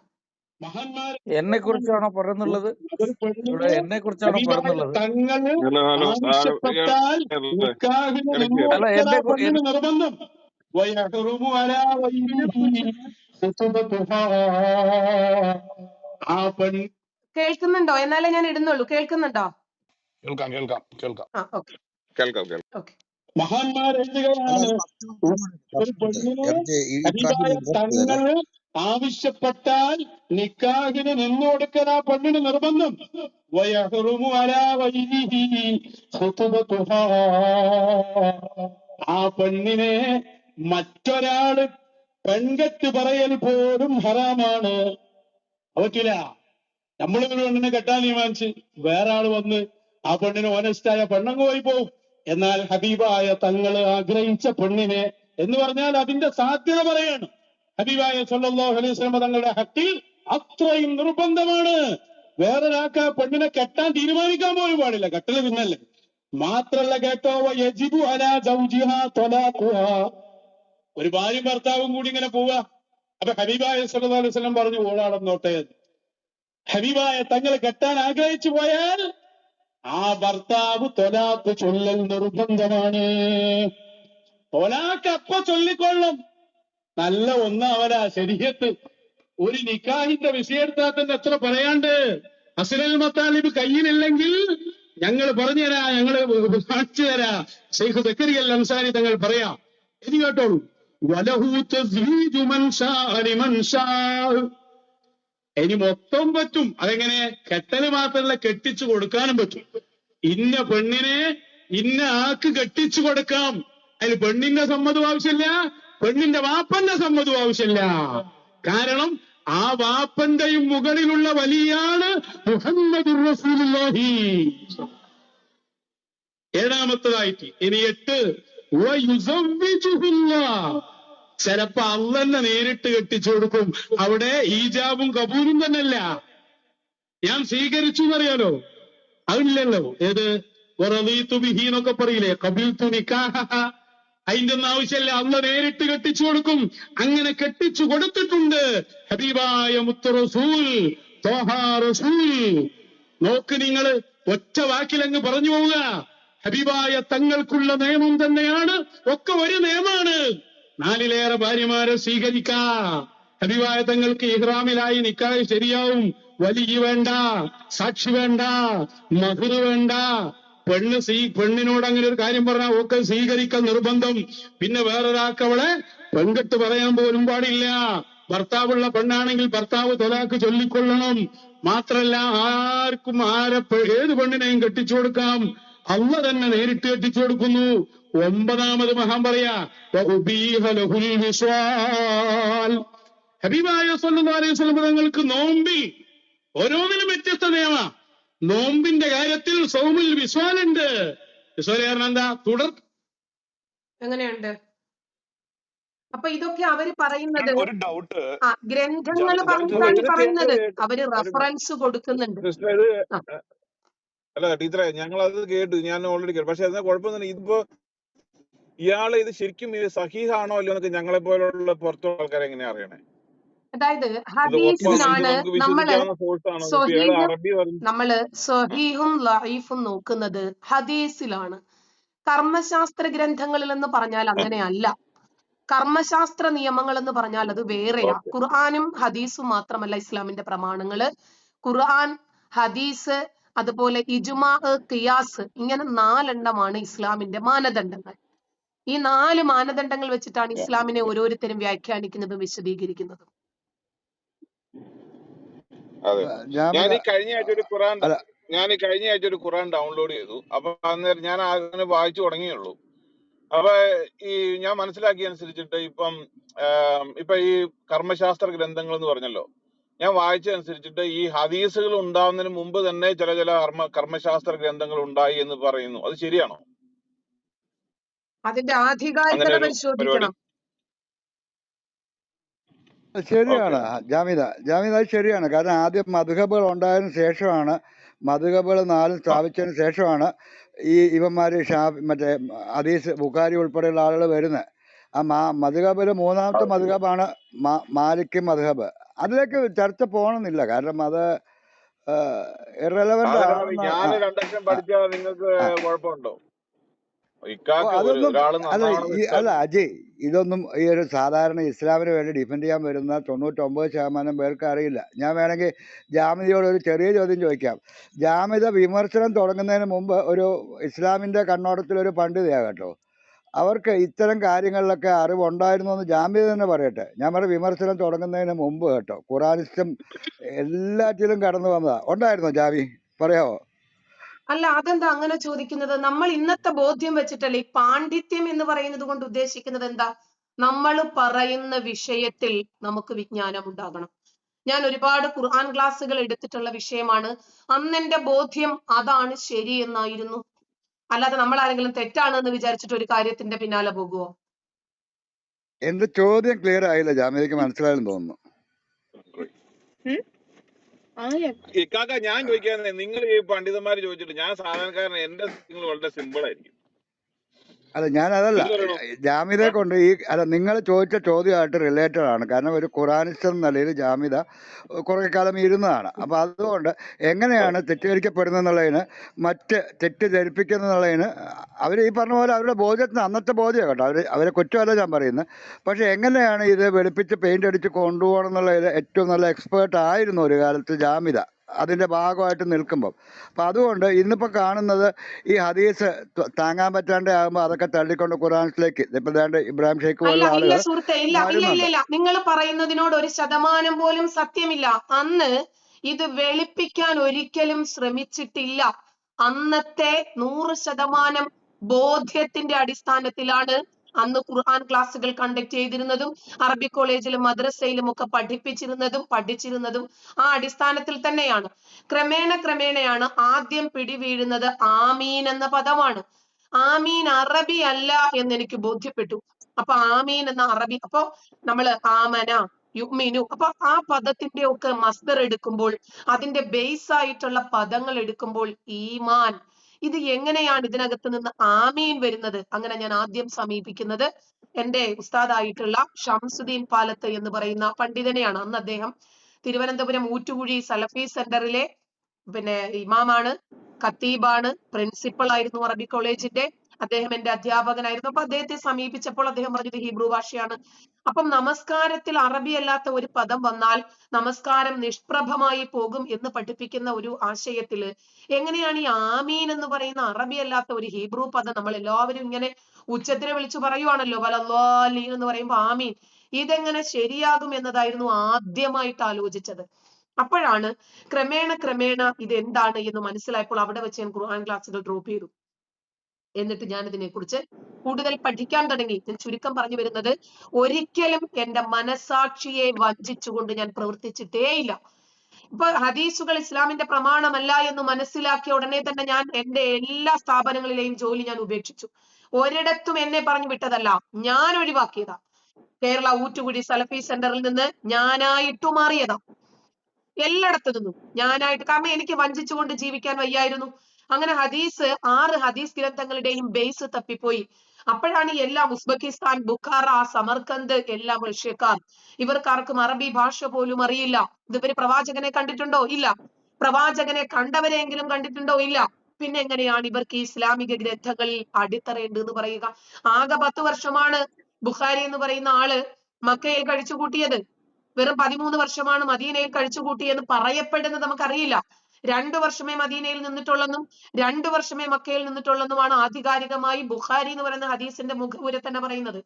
Speaker 7: മഹാന്മാരെ
Speaker 8: എന്നെ കുറിച്ചാണോ പറയുന്നുള്ളത്? എന്നെ കുറിച്ചാണോ പറയുന്നുള്ളത് അല്ല എന്നെ
Speaker 7: നിർബന്ധം. ആ പെൺ
Speaker 6: കേൾക്കുന്നുണ്ടോ? എന്നാലേ ഞാൻ ഇടുന്നുള്ളൂ. കേൾക്കുന്നുണ്ടോ?
Speaker 1: കേൾക്കാം കേൾക്കാം കേൾക്കാം.
Speaker 6: ആ ഓക്കെ.
Speaker 5: കേൾക്കാം കേൾക്കാം.
Speaker 6: ഓക്കെ.
Speaker 2: ഒരു.
Speaker 7: പെണ്ണിനെ ആവശ്യപ്പെട്ടാൽ നിക്കാഹിന് നിന്നു കൊടുക്കൽ ആ പെണ്ണിന് നിർബന്ധം. ആ പെണ്ണിനെ മറ്റൊരാൾ പെൺകെട്ട് പറയൽ പോലും ഹറാമാണ്. അത് പറ്റൂല നമ്മളൊരു പെണ്ണിനെ കെട്ടാൻ തീരുമാനിച്ച് വേറെ ആൾ വന്ന് ആ പെണ്ണിന് ഓനസ്റ്റായ പെണ്ണങ്ങ് പോയി പോവും. എന്നാൽ ഹബീബായ തങ്ങൾ ആഗ്രഹിച്ച പെണ്ണിനെ എന്ന് പറഞ്ഞാൽ അതിന്റെ സാധ്യത പറയാണ്. ഹബീബായ സല്ലല്ലാഹു അലൈഹി വസല്ലം തങ്ങളുടെ ഹക്കിൽ അത്രയും നിർബന്ധമാണ്. വേറൊരാൾക്ക് ആ പെണ്ണിനെ കെട്ടാൻ തീരുമാനിക്കാൻ പോലും പാടില്ല. കെട്ടൽ പിന്നല്ലേ. മാത്രല്ല കേട്ടോ യജിബു ജൗജിഹാ. ഒരു ഭാര്യയും ഭർത്താവും കൂടി ഇങ്ങനെ പോവാ അപ്പൊ ഹബീബായ സല്ലല്ലാഹു അലൈഹി വസല്ലം പറഞ്ഞു ഓളാടന്നോട്ടെ ഹബീബായ തങ്ങൾ കെട്ടാൻ ആഗ്രഹിച്ചു പോയാൽ ആ ഭർത്താവ് തൊലാക്ക് ചൊല്ലൽ നിർബന്ധമാണ്. തൊലാക്ക് അപ്പൊ ചൊല്ലിക്കൊള്ളും. നല്ല ഒന്നാവല ശരീരത്ത്. ഒരു നിക്കാഹിന്റെ വിഷയെടുത്താൽ തന്നെ എത്ര പറയാണ്ട്? അസുരൽ മത്താലിബ് കയ്യിലില്ലെങ്കിൽ ഞങ്ങൾ പറഞ്ഞു തരാ ഞങ്ങൾ കാണിച്ചു തരാ. ഷെയ്ഖ് സക്കരിയൽ അൻസാരി തങ്ങൾ പറയാം. ഇനി കേട്ടോളൂ. വലഹു ഇനി മൊത്തം പറ്റും. അതെങ്ങനെ? കെട്ടൽ മാത്രമല്ല കെട്ടിച്ചു കൊടുക്കാനും പറ്റും. ഇന്ന പെണ്ണിനെ ഇന്ന ആക്ക് കെട്ടിച്ചു കൊടുക്കാം. അതിൽ പെണ്ണിന്റെ സമ്മതം ആവശ്യമില്ല പെണ്ണിന്റെ വാപ്പന്റെ സമ്മതം ആവശ്യമില്ല. കാരണം ആ വാപ്പന്റെയും മുകളിലുള്ള വലിയാണ് മുഹമ്മദ് റസൂലുള്ളാഹി. ഏഴാമത്തതായിട്ട് ഇനി എട്ട്. ചിലപ്പോ അള്ളന്നെ നേരിട്ട് കെട്ടിച്ചു കൊടുക്കും. അവിടെ ഈജാബും കബൂലും തന്നെയല്ല. ഞാൻ സ്വീകരിച്ചു എന്നറിയാലോ? അതില്ലല്ലോ. ഏത്? ബിഹി പറയില്ലേ? കബിൽത്തു നിക്കാഹ അതിന്റെ ഒന്നും ആവശ്യമല്ല. അള്ള നേരിട്ട് കെട്ടിച്ചു കൊടുക്കും. അങ്ങനെ കെട്ടിച്ചു കൊടുത്തിട്ടുണ്ട്. ഹബീബായ മുത്ത് റസൂൽ. നോക്ക് നിങ്ങൾ ഒറ്റ വാക്കിലങ്ങ് പറഞ്ഞു പോവുക. ഹബീബായ തങ്ങൾക്കുള്ള നിയമം തന്നെയാണ്. ഒക്കെ ഒരു നിയമമാണ്. നാലിലേറെ ഭാര്യമാരെ സ്വീകരിക്കാ. ഹബീബായ തങ്ങൾക്ക് ഇഹ്റാമിലായി നിക്കാഹ് ശരിയാവും. വലിയ വേണ്ട സാക്ഷി വേണ്ട മധുര വേണ്ട. പെണ്ണ് സ്വീ പെണ്ണിനോട് അങ്ങനെ ഒരു കാര്യം പറഞ്ഞാൽ ഒക്കെ സ്വീകരിക്ക നിർബന്ധം. പിന്നെ വേറൊരാക്കവളെ പെൺകെട്ട് പറയാൻ പോലും പാടില്ല. ഭർത്താവുള്ള പെണ്ണാണെങ്കിൽ ഭർത്താവ് തൊലാക്ക് ചൊല്ലിക്കൊള്ളണം. മാത്രല്ല ആർക്കും ആരെ ഏത് പെണ്ണിനെയും കെട്ടിച്ചു കൊടുക്കാം. അള്ള തന്നെ നേരിട്ട് കെട്ടിച്ചു കൊടുക്കുന്നു. ഒമ്പതാമത് മഹാൻ പറയാ നോമ്പി ലഹുൽ വിസ്വാൽ. ഹബീബായ സല്ലല്ലാഹു അലൈഹി വസല്ലം തങ്ങൾക്ക് നോമ്പിൽ ഓരോന്നിനും വ്യത്യസ്ത നിയമ. നോമ്പിന്റെ കാര്യത്തിൽ സൗമിൽ വിശ്വാലുണ്ട് വിശ്വാലം എന്താ? തുടർ.
Speaker 6: എങ്ങനെയുണ്ട്? അപ്പൊ ഇതൊക്കെ അവർ പറയുന്നത്
Speaker 1: ഒരു ഡൗട്ട്
Speaker 6: ആ ഗ്രന്ഥങ്ങൾ പറഞ്ഞിട്ടാണ് പറയുന്നത്
Speaker 5: അവർ
Speaker 6: റെഫറൻസ് കൊടുക്കുന്നുണ്ട്.
Speaker 5: അല്ല ടീച്ചറെ ഞങ്ങൾ അത് കേട്ടു. ഞാൻ ഓൾറെഡി കേട്ടു. പക്ഷെ അതിന് കുഴപ്പമൊന്നും ഇതിപ്പോ ഇയാൾ ഇത് ശരിക്കും ഇത് സഹീഹാണോ അല്ലയോ എന്നൊക്കെ ഞങ്ങളെ പോലുള്ള പുറത്തുള്ള ആൾക്കാരെ എങ്ങനെയാ അറിയണേ?
Speaker 6: അതായത്
Speaker 5: ഹദീസിനാണ് നമ്മൾ
Speaker 6: നമ്മൾ സഹീഹും ലഹീഫും നോക്കുന്നത് ഹദീസിലാണ്. കർമ്മശാസ്ത്ര ഗ്രന്ഥങ്ങളിൽ എന്ന് പറഞ്ഞാൽ അങ്ങനെയല്ല. കർമ്മശാസ്ത്ര നിയമങ്ങൾ എന്ന് പറഞ്ഞാൽ അത് വേറെയാ.
Speaker 5: ഖുർആനും
Speaker 6: ഖുർആാനും ഹദീസും മാത്രമല്ല ഇസ്ലാമിന്റെ പ്രമാണങ്ങൾ. ഖുർആൻ ഹദീസ് അതുപോലെ ഇജുമാ ഖിയാസ് ഇങ്ങനെ നാലെണ്ണമാണ് ഇസ്ലാമിന്റെ മാനദണ്ഡങ്ങൾ. ഈ നാല് മാനദണ്ഡങ്ങൾ വെച്ചിട്ടാണ് ഇസ്ലാമിനെ ഓരോരുത്തരും വ്യാഖ്യാനിക്കുന്നതും വിശദീകരിക്കുന്നതും.
Speaker 5: അതെ. ഞാൻ ഈ കഴിഞ്ഞ ആഴ്ച ഒരു ഖുറാൻ ഞാൻ ഈ കഴിഞ്ഞ ആഴ്ച ഒരു ഖുറാൻ ഡൗൺലോഡ് ചെയ്തു. അപ്പൊ അന്നേരം ഞാൻ അങ്ങനെ വായിച്ചു തുടങ്ങിയുള്ളൂ. അപ്പൊ ഈ ഞാൻ മനസ്സിലാക്കിയ അനുസരിച്ചിട്ട് ഇപ്പം ഇപ്പൊ ഈ കർമ്മശാസ്ത്ര ഗ്രന്ഥങ്ങൾ എന്ന് പറഞ്ഞല്ലോ. ഞാൻ വായിച്ചതനുസരിച്ചിട്ട് ഈ ഹദീസുകൾ ഉണ്ടാവുന്നതിന് മുമ്പ് തന്നെ ചില ചില കർമ്മ കർമ്മശാസ്ത്ര ഗ്രന്ഥങ്ങൾ ഉണ്ടായി എന്ന് പറയുന്നു. അത് ശരിയാണോ?
Speaker 6: അതിന്റെ ആധികാരികത പരിശോധിക്കണം.
Speaker 8: അത് ശരിയാണ്. ജാമിത ജാമിത ശരിയാണ്. കാരണം ആദ്യം മധുഹബുകൾ ഉണ്ടായതിനു ശേഷമാണ് മധുഹബുകൾ നാലും സ്ഥാപിച്ചതിന് ശേഷമാണ് ഈ ഇവന്മാര് ഷാ മറ്റേ ഹദീസ് ബുഖാരി ഉൾപ്പെടെയുള്ള ആളുകൾ വരുന്നത്. ആ മാ മധുഹബിൽ മൂന്നാമത്തെ മധുഹബാണ് മാ മാലിക് മധുഹബ് അതിലേക്ക് ചർച്ച പോകണമെന്നില്ല. കാരണം അത്
Speaker 5: ഇറലവന്റ്
Speaker 8: ആണ്
Speaker 5: ഞാൻ
Speaker 8: ആ.
Speaker 5: പഠിച്ചാൽ നിങ്ങൾക്ക് കുഴപ്പമുണ്ടോ
Speaker 8: ഓ
Speaker 5: ഇക്കാക്ക് ഒരു
Speaker 8: അതൊന്നും
Speaker 5: ഒരാൾ
Speaker 8: അല്ല അജയ് ഇതൊന്നും ഈ ഒരു സാധാരണ ഇസ്ലാമിന് വേണ്ടി ഡിഫെൻഡ് ചെയ്യാൻ വരുന്ന തൊണ്ണൂറ്റൊമ്പത് ശതമാനം പേർക്ക് അറിയില്ല. ഞാൻ വേണമെങ്കിൽ ജാമിദയോട് ഒരു ചെറിയ ചോദ്യം ചോദിക്കാം. ജാമിദ വിമർശനം തുടങ്ങുന്നതിന് മുമ്പ് ഒരു ഇസ്ലാമിന്റെ കണ്ണോടത്തിൽ ഒരു പണ്ഡിതയാ കേട്ടോ. അവർക്ക് ഇത്തരം കാര്യങ്ങളിലൊക്കെ അറിവുണ്ടായിരുന്നു എന്ന് ജാമ്യത തന്നെ പറയട്ടെ. ഞാൻ പറഞ്ഞ വിമർശനം തുടങ്ങുന്നതിന് മുമ്പ് കേട്ടോ. ഖുറാനിസ്റ്റും എല്ലാറ്റിലും കടന്നു വന്നതാ. ഉണ്ടായിരുന്നോ ജാമി? പറയാവോ?
Speaker 6: അല്ല അതെന്താ അങ്ങനെ ചോദിക്കുന്നത്? നമ്മൾ ഇന്നത്തെ ബോധ്യം വെച്ചിട്ടല്ലേ ഈ പാണ്ഡിത്യം എന്ന് പറയുന്നത് കൊണ്ട് ഉദ്ദേശിക്കുന്നത് എന്താ? നമ്മൾ പറയുന്ന വിഷയത്തിൽ നമുക്ക് വിജ്ഞാനം ഉണ്ടാകണം. ഞാൻ ഒരുപാട് ഖുർആൻ ക്ലാസ്സുകൾ എടുത്തിട്ടുള്ള വിഷയമാണ്. അന്ന് എന്റെ ബോധ്യം അതാണ് ശരി എന്നായിരുന്നു. അല്ലാതെ നമ്മൾ ആരെങ്കിലും തെറ്റാണ് എന്ന് വിചാരിച്ചിട്ട് ഒരു കാര്യത്തിന്റെ പിന്നാലെ പോകുവോ?
Speaker 8: എന്റെ ചോദ്യം ക്ലിയർ ആയില്ല. ജാമ്യക്ക് മനസ്സിലായെന്ന് തോന്നുന്നു.
Speaker 5: ഇക്കാക്ക ഞാൻ ചോദിക്കാൻ നിങ്ങൾ ഈ പണ്ഡിതന്മാര് ചോദിച്ചിട്ട് ഞാൻ സാധാരണക്കാരൻ എന്റെ നിങ്ങൾ വളരെ സിമ്പിൾ ആയിരിക്കും.
Speaker 8: അല്ല ഞാൻ അതല്ല ജാമ്യതയെ കൊണ്ട് ഈ അല്ല നിങ്ങൾ ചോദിച്ച ചോദ്യമായിട്ട് റിലേറ്റഡ് ആണ്. കാരണം ഒരു ഖുറാനിസ്റ്റ് എന്ന നിലയിൽ ജാമിദ കുറേ കാലം ഇരുന്നതാണ്. അപ്പൊ അതുകൊണ്ട് എങ്ങനെയാണ് തെറ്റിദ്ധരിക്കപ്പെടുന്നതെന്നുള്ളതിന് മറ്റ് തെറ്റിദ്ധരിപ്പിക്കുന്നതിന് അവർ ഈ പറഞ്ഞ പോലെ അവരുടെ ബോധ്യത്തിന് അന്നത്തെ ബോധ്യം കേട്ടോ. അവർ അവരെ കുറ്റമല്ല ഞാൻ പറയുന്നത്. പക്ഷെ എങ്ങനെയാണ് ഇത് വെളുപ്പിച്ച് പെയിന്റ് അടിച്ച് കൊണ്ടുപോകണം എന്നുള്ളതിൽ ഏറ്റവും നല്ല എക്സ്പേർട്ട് ആയിരുന്നു ഒരു കാലത്ത് ജാമിദ. അതിന്റെ ഭാഗമായിട്ട് നിൽക്കുമ്പം. അപ്പം അതുകൊണ്ട് ഇന്നിപ്പോൾ കാണുന്നത് ഈ ഹദീസ് താങ്ങാൻ പറ്റാണ്ട് ആകുമ്പോൾ അതൊക്കെ തള്ളിക്കൊണ്ട് ഖുറാൻസിലേക്ക് ഇപ്പം ദാണ്ട് ഇബ്രാഹിം ഷെയ്ഖ് പോലുള്ള ആളുകൾ
Speaker 6: നിങ്ങൾ പറയുന്നതിനോട് ഒരു ശതമാനം പോലും സത്യമില്ല. അന്ന് ഇത് വെളിപ്പിക്കാൻ ഒരിക്കലും ശ്രമിച്ചിട്ടില്ല. അന്നത്തെ നൂറ് ശതമാനം ബോധ്യത്തിന്റെ അടിസ്ഥാനത്തിലാണ് അന്ന് ഖുർആൻ ക്ലാസ്സുകൾ കണ്ടക്ട് ചെയ്തിരുന്നതും അറബി കോളേജിലും മദ്രസയിലും ഒക്കെ പഠിപ്പിച്ചിരുന്നതും പഠിച്ചിരുന്നതും ആ അടിസ്ഥാനത്തിൽ തന്നെയാണ്. ക്രമേണ ക്രമേണയാണ് ആദ്യം പിടിവീഴുന്നത് ആമീൻ എന്ന പദമാണ്. ആമീൻ അറബി അല്ല എന്ന് എനിക്ക് ബോധ്യപ്പെട്ടു. അപ്പൊ ആമീൻ എന്ന അറബി അപ്പൊ നമ്മൾ ആമന യുമീനു അപ്പൊ ആ പദത്തിന്റെ ഒക്കെ മസ്ദർ എടുക്കുമ്പോൾ അതിന്റെ ബേസ് ആയിട്ടുള്ള പദങ്ങൾ എടുക്കുമ്പോൾ ഈമാൻ ഇത് എങ്ങനെയാണ് ഇതിനകത്ത് നിന്ന് ആമീൻ വരുന്നത്? അങ്ങനെ ഞാൻ ആദ്യം സമീപിക്കുന്നത് എന്റെ ഉസ്താദായിട്ടുള്ള ഷംസുദ്ദീൻ പാലത്ത് എന്ന് പറയുന്ന പണ്ഡിതനെയാണ്. അന്ന് അദ്ദേഹം തിരുവനന്തപുരം ഊറ്റുകുഴി സലഫി സെന്ററിലെ പിന്നെ ഇമാമാണ് ഖത്തീബാണ് പ്രിൻസിപ്പൾ ആയിരുന്നു അറബി കോളേജിന്റെ അദ്ദേഹം എന്റെ അധ്യാപകനായിരുന്നു. അപ്പൊ അദ്ദേഹത്തെ സമീപിച്ചപ്പോൾ അദ്ദേഹം പറഞ്ഞത് ഹീബ്രു ഭാഷയാണ്. അപ്പം നമസ്കാരത്തിൽ അറബി അല്ലാത്ത ഒരു പദം വന്നാൽ നമസ്കാരം നിഷ്പ്രഭമായി പോകും എന്ന് പഠിപ്പിക്കുന്ന ഒരു ആശയത്തിൽ എങ്ങനെയാണ് ഈ ആമീൻ എന്ന് പറയുന്ന അറബി അല്ലാത്ത ഒരു ഹീബ്രു പദം നമ്മൾ എല്ലാവരും ഇങ്ങനെ ഉച്ചത്തിനെ വിളിച്ചു പറയുവാണല്ലോ വലല്ലോലീൻ എന്ന് പറയുമ്പോൾ ആമീൻ. ഇതെങ്ങനെ ശരിയാകും എന്നതായിരുന്നു ആദ്യമായിട്ട് ആലോചിച്ചത്. അപ്പോഴാണ് ക്രമേണ ക്രമേണ ഇത് എന്താണ് എന്ന് മനസ്സിലായപ്പോൾ അവിടെ വെച്ച് ഞാൻ ഖുർആൻ ക്ലാസ്സുകൾ ഡ്രോപ്പ് ചെയ്തു. എന്നിട്ട് ഞാൻ ഇതിനെക്കുറിച്ച് കൂടുതൽ പഠിക്കാൻ തുടങ്ങി. ഞാൻ ചുരുക്കം പറഞ്ഞു വരുന്നത് ഒരിക്കലും എന്റെ മനസാക്ഷിയെ വഞ്ചിച്ചുകൊണ്ട് ഞാൻ പ്രവർത്തിച്ചിട്ടേയില്ല. ഇപ്പൊ ഹദീസുകൾ ഇസ്ലാമിന്റെ പ്രമാണമല്ല എന്ന് മനസ്സിലാക്കിയ ഉടനെ തന്നെ ഞാൻ എന്റെ എല്ലാ സ്ഥാപനങ്ങളിലെയും ജോലി ഞാൻ ഉപേക്ഷിച്ചു. ഒരിടത്തും എന്നെ പറഞ്ഞു വിട്ടതല്ല ഞാൻ ഒഴിവാക്കിയതാ. കേരള ഊറ്റുകുഴി സലഫി സെന്ററിൽ നിന്ന് ഞാനായിട്ടു മാറിയതാ. എല്ലായിടത്തു നിന്നും ഞാനായിട്ട് കാരണം എനിക്ക് വഞ്ചിച്ചുകൊണ്ട് ജീവിക്കാൻ വയ്യായിരുന്നു. അങ്ങനെ ഹദീസ് ആറ് ഹദീസ് ഗ്രന്ഥങ്ങളുടെയും ബേസ് തപ്പിപ്പോയി. അപ്പോഴാണ് എല്ലാം ഉസ്ബെക്കിസ്ഥാൻ ബുഖാറ സമർക്കന്ത് എല്ലാം റഷ്യക്കാർ ഇവർക്കാർക്കും അറബി ഭാഷ പോലും അറിയില്ല. ഇതുവരെ പ്രവാചകനെ കണ്ടിട്ടുണ്ടോ? ഇല്ല. പ്രവാചകനെ കണ്ടവരെങ്കിലും കണ്ടിട്ടുണ്ടോ? ഇല്ല. പിന്നെ എങ്ങനെയാണ് ഇവർക്ക് ഈ ഇസ്ലാമിക ഗ്രന്ഥങ്ങളിൽ അടിത്തറയുണ്ട് എന്ന് പറയുക? ആകെ പത്ത് വർഷമാണ് ബുഖാരി എന്ന് പറയുന്ന ആൾ മക്കയിൽ കഴിച്ചു കൂട്ടിയത് വെറും പതിമൂന്ന് വർഷമാണ് മദീനയിൽ കഴിച്ചു കൂട്ടിയെന്ന് പറയപ്പെടുന്നത് നമുക്കറിയില്ല. രണ്ടു വർഷമേ മദീനയിൽ നിന്നിട്ടുള്ളെന്നും രണ്ടു വർഷമേ മക്കയിൽ നിന്നിട്ടുള്ളെന്നുമാണ് ആധികാരികമായി ബുഖാരി എന്ന് പറയുന്ന ഹദീസിന്റെ മുഖപുര തന്നെ പറയുന്നത്.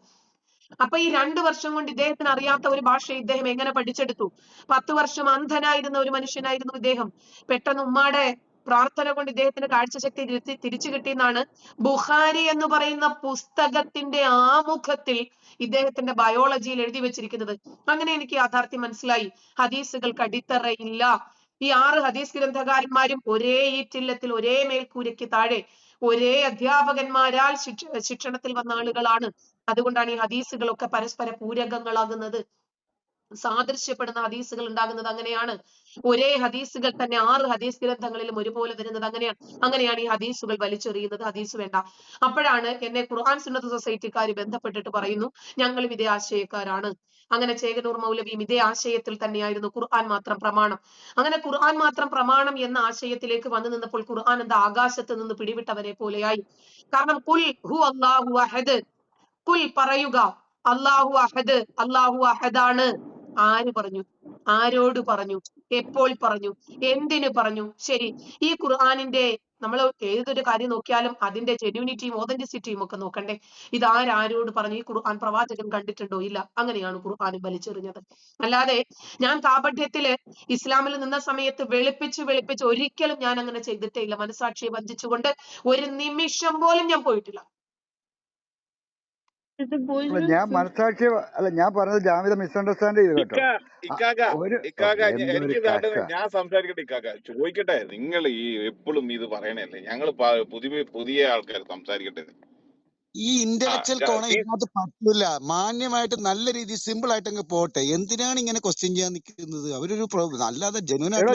Speaker 6: അപ്പൊ ഈ രണ്ടു വർഷം കൊണ്ട് ഇദ്ദേഹത്തിന് അറിയാത്ത ഒരു ഭാഷ ഇദ്ദേഹം എങ്ങനെ പഠിച്ചെടുത്തു? പത്ത് വർഷം അന്ധനായിരുന്ന ഒരു മനുഷ്യനായിരുന്നു ഇദ്ദേഹം. പെട്ടെന്ന് ഉമ്മാടെ പ്രാർത്ഥന കൊണ്ട് ഇദ്ദേഹത്തിന് കാഴ്ചശക്തി തിരിച്ച് കിട്ടിയെന്നാണ് ബുഹാരി എന്ന് പറയുന്ന പുസ്തകത്തിന്റെ ആമുഖത്തിൽ ഇദ്ദേഹത്തിന്റെ ബയോളജിയിൽ എഴുതി വെച്ചിരിക്കുന്നത്. അങ്ങനെ എനിക്ക് യാഥാർത്ഥ്യം മനസ്സിലായി. ഹദീസുകൾക്ക് അടിത്തറയില്ല. ഈ ആറ് ഹദീസ് ഗ്രന്ഥകാരന്മാരും ഒരേ ഈറ്റില്ലത്തിൽ ഒരേ മേൽക്കൂരയ്ക്ക് താഴെ ഒരേ അധ്യാപകന്മാരാൽ ശിക്ഷ ശിക്ഷണത്തിൽ വന്ന ആളുകളാണ്. അതുകൊണ്ടാണ് ഈ ഹദീസുകളൊക്കെ പരസ്പര പൂരകങ്ങളാകുന്നത്. സാദൃശ്യപ്പെടുന്ന ഹദീസുകൾ ഉണ്ടാകുന്നത് അങ്ങനെയാണ്. ഒരേ ഹദീസുകൾ തന്നെ ആറ് ഹദീസ് ഗ്രന്ഥങ്ങളിലും ഒരുപോലെ വരുന്നത് അങ്ങനെയാണ്. അങ്ങനെയാണ് ഈ ഹദീസുകൾ വലിച്ചെറിയുന്നത്. ഹദീസ് വേണ്ട. അപ്പോഴാണ് എന്നെ ഖുർആൻ സുന്നത്ത് സൊസൈറ്റിക്കാർ ബന്ധപ്പെട്ടിട്ട് പറയുന്നു ഞങ്ങൾ ഇതേ ആശയക്കാരാണ്. അങ്ങനെ ചേകനൂർ മൗലവിയും ഇതേ ആശയത്തിൽ തന്നെയായിരുന്നു ഖുർആൻ മാത്രം പ്രമാണം. അങ്ങനെ ഖുർആൻ മാത്രം പ്രമാണം എന്ന ആശയത്തിലേക്ക് വന്നു നിന്നപ്പോൾ ഖുർആൻ എന്താ ആകാശത്ത് നിന്ന് പിടിവിട്ടവരെ പോലെയായി. കാരണം കുൽ ഹു അള്ളാഹു അഹദ് കുൽ പറയുക അള്ളാഹു അഹദ് അള്ളാഹു അഹദാണ് ആര് പറഞ്ഞു? ആരോട് പറഞ്ഞു? എപ്പോൾ പറഞ്ഞു? എന്തിനു പറഞ്ഞു? ശരി ഈ ഖുർആാനിന്റെ നമ്മൾ ഏതൊരു കാര്യം നോക്കിയാലും അതിന്റെ ജെന്യൂനിറ്റിയും ഓതന്റിസിറ്റിയും ഒക്കെ നോക്കണ്ടേ? ഇത് ആരാരോട് പറഞ്ഞു? ഈ ഖുർആൻ പ്രവാചകൻ കണ്ടിട്ടുണ്ടോ? ഇല്ല. അങ്ങനെയാണ് ഖുർആൻ വലിച്ചെറിഞ്ഞത്. അല്ലാതെ ഞാൻ കാപഠ്യത്തിൽ ഇസ്ലാമിൽ നിന്ന സമയത്ത് വെളുപ്പിച്ച് വെളുപ്പിച്ച് ഒരിക്കലും ഞാൻ അങ്ങനെ ചെയ്തിട്ടേ ഇല്ല. മനസാക്ഷിയെ വഞ്ചിച്ചുകൊണ്ട് ഒരു നിമിഷം പോലും ഞാൻ പോയിട്ടില്ല.
Speaker 8: ഞാൻ മനസാക്ഷി അല്ല ഞാൻ പറഞ്ഞത് ജാമിത മിസ്അണ്ടർസ്റ്റാൻഡ് ചെയ്തു കേട്ടോ.
Speaker 5: ഇക്കാക്ക ഇക്കാക്ക എനിക്ക് ഞാൻ സംസാരിക്കട്ടെ ഇക്കാക്ക. ചോദിക്കട്ടെ നിങ്ങൾ ഈ എപ്പോഴും ഇത് പറയണല്ലേ ഞങ്ങൾ പുതിയ പുതിയ ആൾക്കാർ സംസാരിക്കട്ടെ.
Speaker 2: ഈ ഇന്റലക്ച്വൽ കോണ ഇതിനകത്ത് പറ്റില്ല മാന്യമായിട്ട് നല്ല രീതിയിൽ സിമ്പിൾ ആയിട്ട് അങ്ങ് പോട്ടെ. എന്തിനാണ് ഇങ്ങനെ ക്വസ്റ്റ്യൻ ചെയ്യാൻ നിൽക്കുന്നത് അവരൊരു pro- അല്ലാതെ ജെന്യൂൻ
Speaker 8: എടോ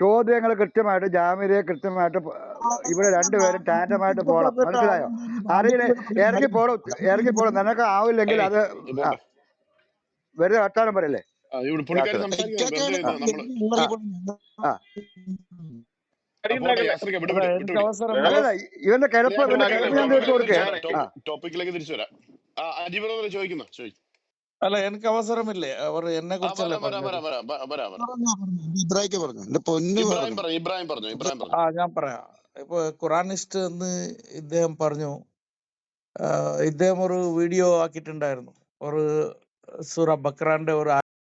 Speaker 8: ചോദ്യങ്ങൾ കൃത്യമായിട്ട് ജാമ്യതയെ കൃത്യമായിട്ട് ഇവിടെ രണ്ടുപേരും ടാൻഡമായിട്ട് പോകണം. മനസ്സിലായോ? അറിയില്ല? ഇറങ്ങി പോടും ഇറങ്ങി പോടും നിനക്ക് ആവില്ലെങ്കിൽ അത് വെറുതെ വർത്താനം പറയല്ലേ?
Speaker 1: ആ,
Speaker 8: ഇവന്റെ കിടപ്പ് ഇവന്റെ
Speaker 5: അടിയുണ്ടാക്കല്ലേ
Speaker 8: ഞാൻ തീർത്തു കൊടുക്കേ?
Speaker 1: ടോപ്പിക്കിലേക്ക് തിരിച്ചു വരാം. ആ അജി ബ്രദർ ചോദിക്കുന്ന ചോദിക്കും
Speaker 9: അല്ല എനിക്ക് അവസരമില്ലേ? അവർ എന്നെ കുറിച്ചല്ലേ
Speaker 1: ഇബ്രാഹിം
Speaker 2: പറഞ്ഞു
Speaker 1: ഇബ്രാഹിം പറഞ്ഞു. ഇബ്രാഹിം പറഞ്ഞു.
Speaker 9: ആ ഞാൻ പറയാം. ഇപ്പൊ ഖുറാനിസ്റ്റ് എന്ന് ഇദ്ദേഹം പറഞ്ഞു ഇദ്ദേഹം ഒരു വീഡിയോ ആക്കിയിട്ടുണ്ടായിരുന്നു. ഒരു സൂറ ബക്രാന്റെ ഒരു